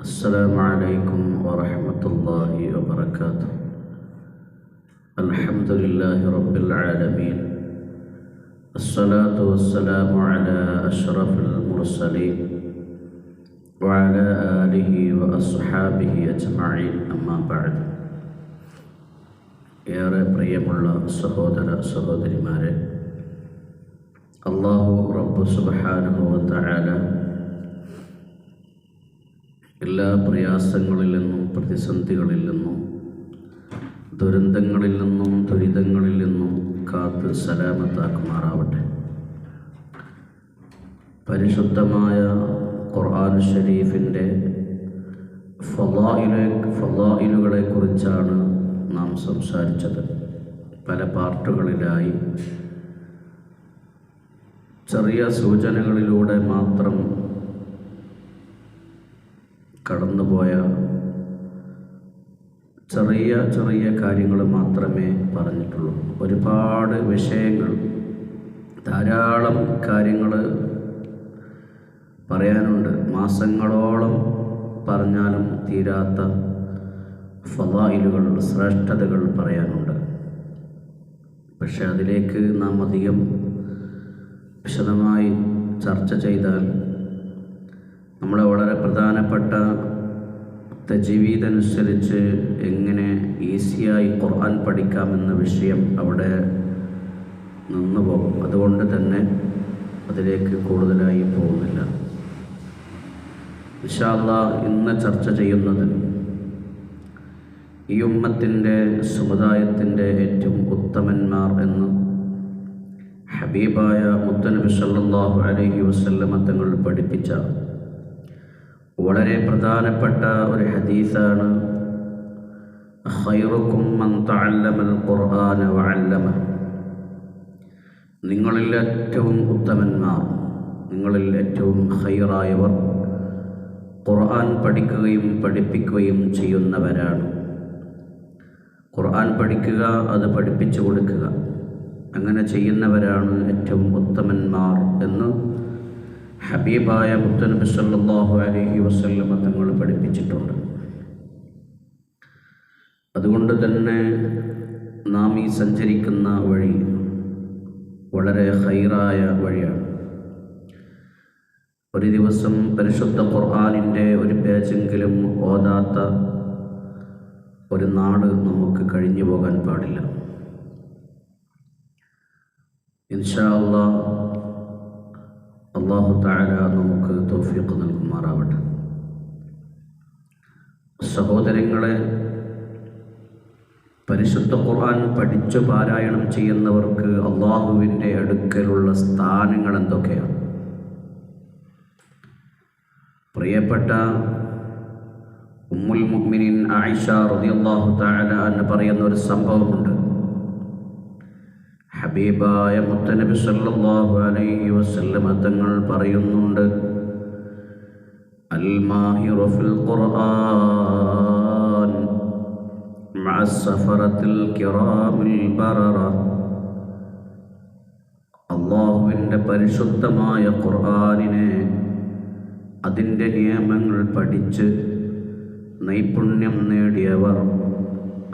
السلام عليكم ورحمة الله وبركاته الحمد لله رب العالمين الصلاة والسلام على أشرف المرسلين وعلى آله وأصحابه أجمعين أما بعد ഏറെ പ്രിയമുള്ള സഹോദര സഹോദരിമാരെ അള്ളാഹു റബ്ബു സുബഹാനുഭവത്തായാല എല്ലാ പ്രയാസങ്ങളിൽ നിന്നും പ്രതിസന്ധികളിൽ നിന്നും ദുരന്തങ്ങളിൽ നിന്നും ദുരിതങ്ങളിൽ നിന്നും കാത്ത് സലാമത്താക്കുമാറാവട്ടെ. പരിശുദ്ധമായ ഖുർആൻ ഷരീഫിന്റെ ഫലായിലെ ഫലായിലുകളെ കുറിച്ചാണ് നാം സംസാരിച്ചത്. പല പാർട്ടുകളിലായി. ചെറിയ സൂചനകളിലൂടെ മാത്രം കടന്നുപോയ ചെറിയ ചെറിയ കാര്യങ്ങൾ മാത്രമേ പറഞ്ഞിട്ടുള്ളൂ. ഒരുപാട് വിഷയങ്ങൾ ധാരാളം കാര്യങ്ങൾ പറയാനുണ്ട്. മാസങ്ങളോളം പറഞ്ഞാലും തീരാത്ത ഫലായിലുകൾ ശ്രേഷ്ഠതകൾ പറയാനുണ്ട്. പക്ഷെ അതിലേക്ക് നാം അധികം വിശദമായി ചർച്ച ചെയ്താൽ നമ്മളെ വളരെ പ്രധാനപ്പെട്ട തജീവീതനുസരിച്ച് എങ്ങനെ ഈസിയായി ഖുർആൻ പഠിക്കാമെന്ന വിഷയം അവിടെ നിന്നു പോകും. അതുകൊണ്ട് തന്നെ അതിലേക്ക് കൂടുതലായി പോകുന്നില്ല. വിശാല ഇന്ന് ചർച്ച ചെയ്യുന്നത് ഈ ഉമ്മത്തിന്റെ സമുദായത്തിന്റെ ഏറ്റവും ഉത്തമന്മാർ എന്ന് ഹബീബായ മുത്തനബി സല്ലാഹു അലഹി വസല്ലമ തങ്ങൾ പഠിപ്പിച്ച വളരെ പ്രധാനപ്പെട്ട ഒരു ഹദീസാണ്. ഖൈറുക്കും മൻ തഅല്ലമൽ ഖുർആന വഅല്ലമ. നിങ്ങളിൽ ഏറ്റവും ഉത്തമന്മാർ നിങ്ങളിൽ ഏറ്റവും ഹൈറായവർ ഖുർആൻ പഠിക്കുകയും പഠിപ്പിക്കുകയും ചെയ്യുന്നവരാണ്. ഖുർആൻ പഠിക്കുക അത് പഠിപ്പിച്ചു കൊടുക്കുക. അങ്ങനെ ചെയ്യുന്നവരാണ് ഏറ്റവും ഉത്തമന്മാർ എന്ന് ഹബീബായ മുത്തനബി സല്ലല്ലാഹു അലഹി വസ്ല്ലമ തങ്ങൾ പഠിപ്പിച്ചിട്ടുണ്ട്. അതുകൊണ്ട് തന്നെ നാം ഈ സഞ്ചരിക്കുന്ന വഴി വളരെ ഹൈറായ വഴിയാണ്. ഒരു ദിവസം പരിശുദ്ധ ഖുർആാനിന്റെ ഒരു പേജെങ്കിലും ഓതാത്ത ഒരു നാട് നമുക്ക് കഴിഞ്ഞു പോകാൻ പാടില്ല. ഇൻഷാ അള്ളാ അള്ളാഹു താര നമുക്ക് തോഫിക്ക് നൽകുമാറാവട്ടെ. സഹോദരങ്ങളെ പരിശുദ്ധ ഖുർആൻ പഠിച്ചു പാരായണം ചെയ്യുന്നവർക്ക് അള്ളാഹുവിന്റെ അടുക്കലുള്ള സ്ഥാനങ്ങൾ എന്തൊക്കെയാണ്? പ്രിയപ്പെട്ട ഉമ്മുൽ മുഹ്മിനിൻ ആയിഷ റളിയല്ലാഹു താര എന്ന് പറയുന്ന ഒരു സംഭവമുണ്ട്. ഹബീബായ മുത്തനബി സല്ലല്ലാഹു അലൈഹി വസല്ലമ തങ്ങൾ പറയുന്നുണ്ട് അൽ മാഹിറു ഫിൽ ഖുർആൻ മഅ സഫറത്തിൽ കിറാമിൽ ബററ. അള്ളാഹുവിന്റെ പരിശുദ്ധമായ ഖുർആനിനെ അതിന്റെ നിയമങ്ങൾ പഠിച്ച് നൈപുണ്യം നേടിയവർ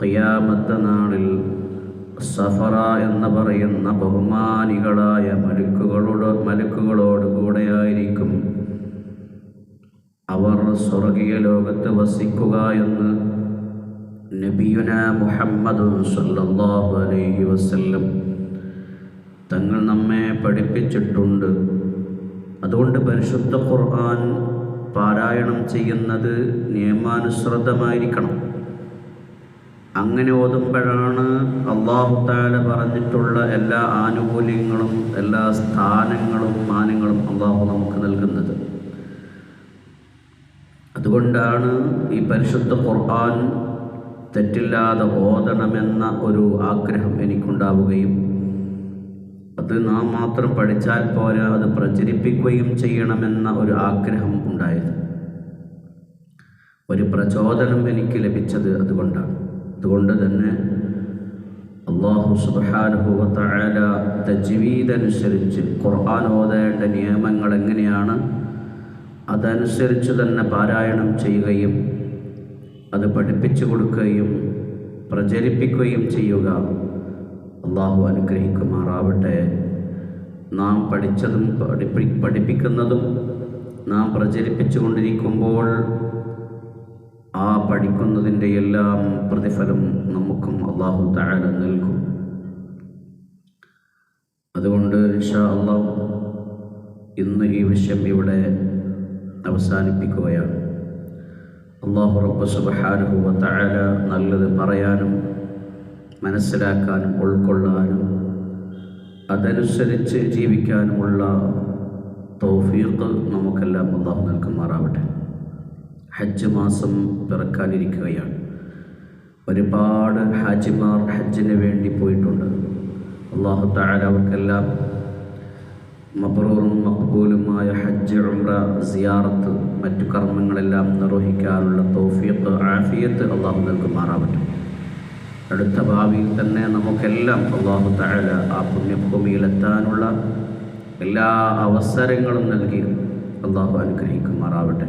ഖിയാമത്ത നാളിൽ സഫറ എന്ന് പറയുന്ന ബഹുമാനികളായ മലുക്കുകളോട് മലുക്കുകളോട് കൂടെയായിരിക്കും അവർ സ്വർഗീയ ലോകത്ത് വസിക്കുക എന്ന് നബിയുന മുഹമ്മദ് സല്ലാഹു അലൈഹി വസല്ലം തങ്ങൾ നമ്മെ പഠിപ്പിച്ചിട്ടുണ്ട്. അതുകൊണ്ട് പരിശുദ്ധ ഖുർആൻ പാരായണം ചെയ്യുന്നത് നിയമാനുസൃതമായിരിക്കണം. അങ്ങനെ ഓതുമ്പോഴാണ് അള്ളാഹു താല പറഞ്ഞിട്ടുള്ള എല്ലാ ആനുകൂല്യങ്ങളും എല്ലാ സ്ഥാനങ്ങളും മാനങ്ങളും അള്ളാഹു നമുക്ക് നൽകുന്നത്. അതുകൊണ്ടാണ് ഈ പരിശുദ്ധ ഖുർആൻ തെറ്റില്ലാതെ ഓതണമെന്ന ഒരു ആഗ്രഹം എനിക്കുണ്ടാവുകയും അത് നാം മാത്രം പഠിച്ചാൽ പോരാ അത് പ്രചരിപ്പിക്കുകയും ചെയ്യണമെന്ന ഒരു ആഗ്രഹം ഉണ്ടായത്. ഒരു പ്രചോദനം എനിക്ക് ലഭിച്ചത് അതുകൊണ്ടാണ്. അതുകൊണ്ട് തന്നെ അള്ളാഹു സുബാനുഭവത്തായ തജ്വീദനുസരിച്ച് ഖുർആൻ ഓതേണ്ട നിയമങ്ങൾ എങ്ങനെയാണ് അതനുസരിച്ച് തന്നെ പാരായണം ചെയ്യുകയും അത് പഠിപ്പിച്ചു കൊടുക്കുകയും പ്രചരിപ്പിക്കുകയും ചെയ്യുക. അള്ളാഹു അനുഗ്രഹിക്കുമാറാവട്ടെ. നാം പഠിച്ചതും പഠിപ്പി പഠിപ്പിക്കുന്നതും നാം പ്രചരിപ്പിച്ചു കൊണ്ടിരിക്കുമ്പോൾ ആ പഠിക്കുന്നതിന്റെ എല്ലാം പ്രതിഫലം നമുക്കും അള്ളാഹു താഴെ നൽകും. അതുകൊണ്ട് ഷാ അള്ളാഹ് ഇന്ന് ഈ വിഷയം ഇവിടെ അവസാനിപ്പിക്കുകയാണ്. അള്ളാഹു റബ്ബ് തആല നല്ലത് പറയാനും മനസ്സിലാക്കാനും ഉൾക്കൊള്ളാനും അതനുസരിച്ച് ജീവിക്കാനുമുള്ള തൗഫീഖ് നമുക്കെല്ലാം അള്ളാഹു നൽകുമാറാവട്ടെ. ഹജ്ജ് മാസം പിറക്കാനിരിക്കുകയാണ്. ഒരുപാട് ഹാജിമാർ ഹജ്ജിന് വേണ്ടി പോയിട്ടുണ്ട്. അള്ളാഹു താര അവർക്കെല്ലാം മബ്രൂറും മക്ബൂലുമായ ഹജ്ജ് ഉംറ സിയാറത്ത് മറ്റു കർമ്മങ്ങളെല്ലാം നിർവഹിക്കാനുള്ള തോഫിയത്ത് ആഫിയത്ത് അള്ളാഹു നൽകുമാറാവട്ടെ. അടുത്ത ഭാവിയിൽ തന്നെ നമുക്കെല്ലാം അള്ളാഹു താര ആ പുണ്യഭൂമിയിലെത്താനുള്ള എല്ലാ അവസരങ്ങളും നൽകി അള്ളാഹു അനുഗ്രഹിക്കുമാറാവട്ടെ.